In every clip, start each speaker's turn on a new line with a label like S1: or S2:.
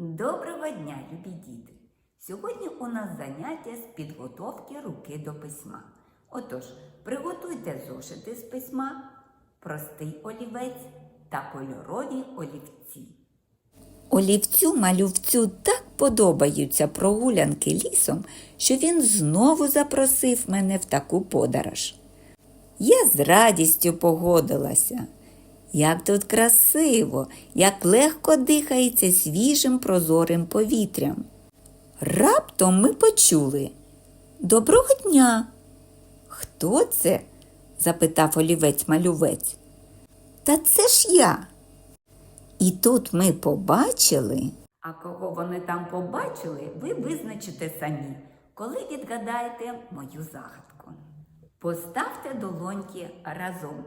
S1: Доброго дня, любі діти! Сьогодні у нас заняття з підготовки руки до письма. Отож, приготуйте зошити з письма, простий олівець та кольорові олівці. Олівцю малювцю так подобаються прогулянки лісом, що він знову запросив мене в таку подорож. Я з радістю погодилася. Як тут красиво, як легко дихається свіжим прозорим повітрям. Раптом ми почули Доброго дня. Хто це? запитав олівець малювець. Та це ж я. І тут ми побачили. А кого вони там побачили, ви визначите самі, коли відгадаєте мою загадку. Поставте долоньки разом.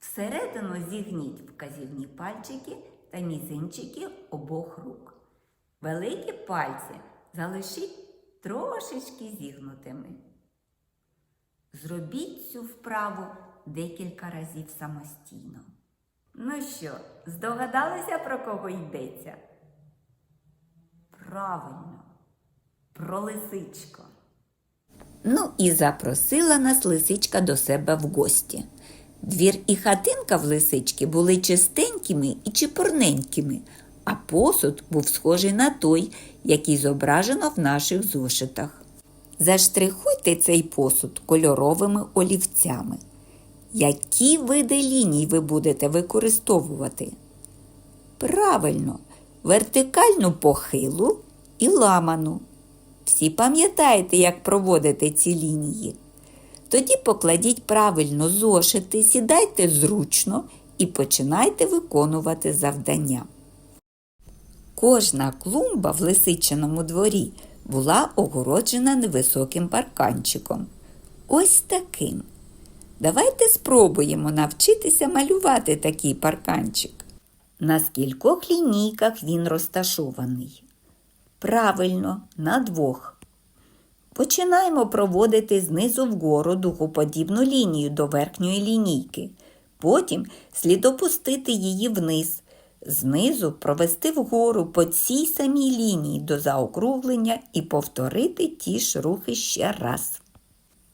S1: Всередину зігніть вказівні пальчики та мізинчики обох рук. Великі пальці залишіть трошечки зігнутими. Зробіть цю вправу декілька разів самостійно. Ну що, здогадалися, про кого йдеться? Правильно, про лисичко. Ну і запросила нас лисичка до себе в гості. Двір і хатинка в лисички були чистенькими і чепурненькими, а посуд був схожий на той, який зображено в наших зошитах. Заштрихуйте цей посуд кольоровими олівцями. Які види ліній ви будете використовувати? Правильно, вертикальну похилу і ламану. Всі пам'ятаєте, як проводити ці лінії. Тоді покладіть правильно зошити, сідайте зручно і починайте виконувати завдання. Кожна клумба в лисичиному дворі була огороджена невисоким парканчиком. Ось таким. Давайте спробуємо навчитися малювати такий парканчик. На скількох лінійках він розташований? Правильно, на двох. Починаємо проводити знизу вгору дугоподібну лінію до верхньої лінійки. Потім слід опустити її вниз. Знизу провести вгору по цій самій лінії до заокруглення і повторити ті ж рухи ще раз.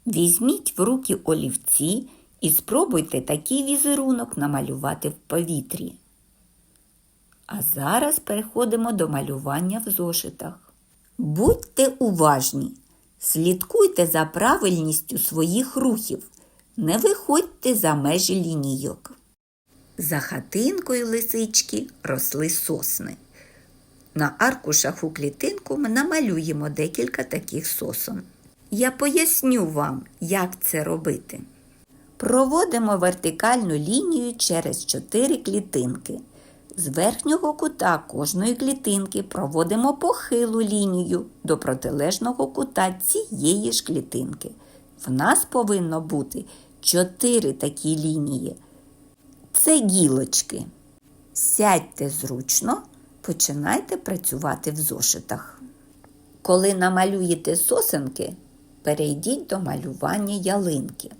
S1: Візьміть в руки олівці і спробуйте такий візерунок намалювати в повітрі. А зараз переходимо до малювання в зошитах. Будьте уважні, слідкуйте за правильністю своїх рухів, не виходьте за межі лінійок. За хатинкою лисички росли сосни. На аркушах у клітинку ми намалюємо декілька таких сосон. Я поясню вам, як це робити. Проводимо вертикальну лінію через чотири клітинки. З верхнього кута кожної клітинки проводимо похилу лінію до протилежного кута цієї ж клітинки. В нас повинно бути чотири такі лінії. Це гілочки. Сядьте зручно, починайте працювати в зошитах. Коли намалюєте сосенки, перейдіть до малювання ялинки.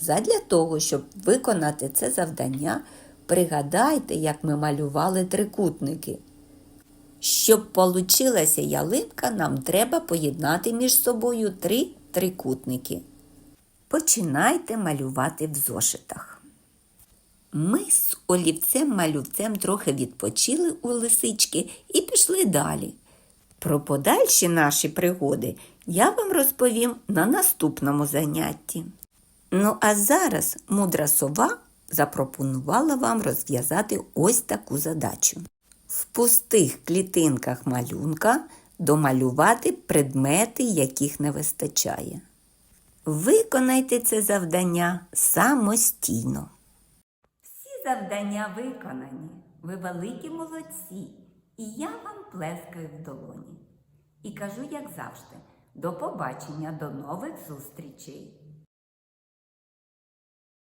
S1: Задля того, щоб виконати це завдання, пригадайте, як ми малювали трикутники. Щоб получилася ялинка, нам треба поєднати між собою три трикутники. Починайте малювати в зошитах. Ми з олівцем-малювцем трохи відпочили у лисички і пішли далі. Про подальші наші пригоди я вам розповім на наступному занятті. Ну а зараз мудра сова запропонувала вам розв'язати ось таку задачу. В пустих клітинках малюнка домалювати предмети, яких не вистачає. Виконайте це завдання самостійно. Всі завдання виконані. Ви великі молодці, і я вам плескаю в долоні. І кажу, як завжди, до побачення, до нових зустрічей!